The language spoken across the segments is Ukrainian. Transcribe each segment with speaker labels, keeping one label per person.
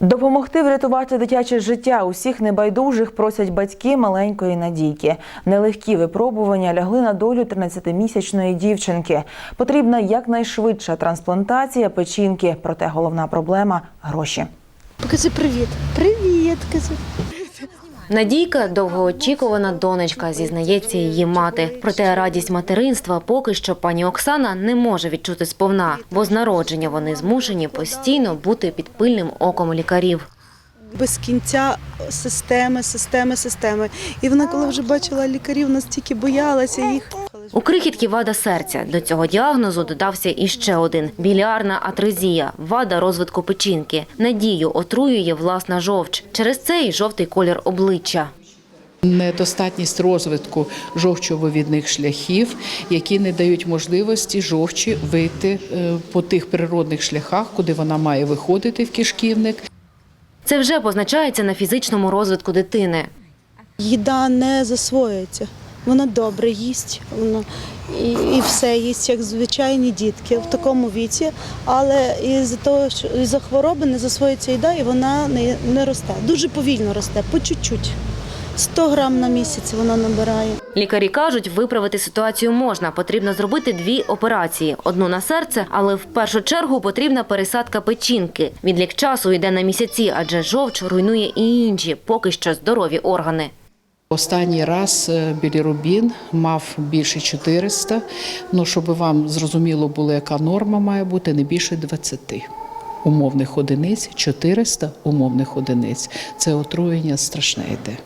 Speaker 1: Допомогти врятувати дитяче життя усіх небайдужих просять батьки маленької Надійки. Нелегкі випробування лягли на долю 13-місячної дівчинки. Потрібна якнайшвидша трансплантація печінки, проте головна проблема гроші.
Speaker 2: Покажи привіт. Привіт, кажи.
Speaker 3: Надійка довгоочікувана донечка, зізнається її мати. Проте радість материнства поки що пані Оксана не може відчути сповна, бо з народження вони змушені постійно бути під пильним оком лікарів.
Speaker 2: Без кінця системи, системи, системи. І вона, коли вже бачила лікарів, настільки боялася їх.
Speaker 3: У крихітки вада серця. До цього діагнозу додався іще один біліарна атрезія, вада розвитку печінки. Надію отруює власна жовч. Через це й жовтий колір обличчя.
Speaker 4: Недостатність розвитку жовчовивідних шляхів, які не дають можливості жовчі вийти е, по тих природних шляхах, куди вона має виходити в кишківник.
Speaker 3: Це вже позначається на фізичному розвитку дитини.
Speaker 2: Їда не засвоюється. Вона добре їсть, вона і, і все їсть, як звичайні дітки в такому віці, але із-за того, що із-за хвороби не засвоюється їда, і вона не, не росте. Дуже повільно росте, по чуть-чуть. 100 грам на місяць вона набирає.
Speaker 3: Лікарі кажуть, виправити ситуацію можна. Потрібно зробити дві операції: одну на серце, але в першу чергу потрібна пересадка печінки. Відлік часу йде на місяці, адже жовч руйнує і інші, поки що здорові органи.
Speaker 4: Останній раз е, білірубін мав більше 400, ну щоб вам зрозуміло було, яка норма має бути, не більше 20 умовних одиниць, 400 умовних одиниць. Це отруєння страшне йде.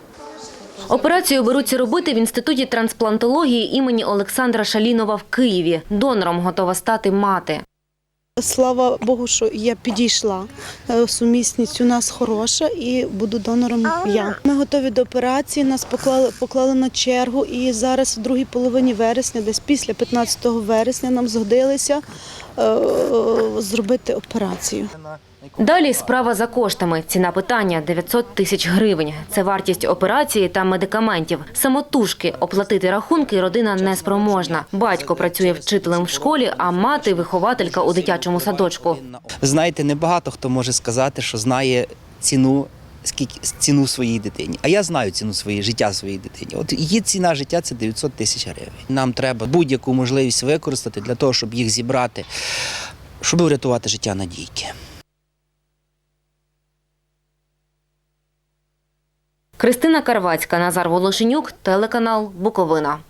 Speaker 3: Операцію беруться робити в інституті трансплантології імені Олександра Шалінова в Києві. Донором готова стати мати.
Speaker 2: Слава Богу, що я підійшла. Е, Сумісність у нас хороша і буду донором я. Ми готові до операції, нас поклали, поклали на чергу і зараз в другій половині вересня, десь після 15 вересня, нам згодилися е, е, зробити операцію.
Speaker 3: Далі справа за коштами. Ціна питання 900 тисяч гривень. Це вартість операції та медикаментів. Самотужки оплатити рахунки родина не спроможна. Батько працює вчителем в школі, а мати вихователька у дитячому садочку.
Speaker 5: Знаєте, небагато хто може сказати, що знає ціну. Скільки ціну своїй дитині? А я знаю ціну своєї життя своїй дитині. От її ціна життя це 900 тисяч гривень. Нам треба будь-яку можливість використати для того, щоб їх зібрати, щоб врятувати життя Надійки.
Speaker 3: Кристина Карвацька, Назар Волошенюк, телеканал Буковина.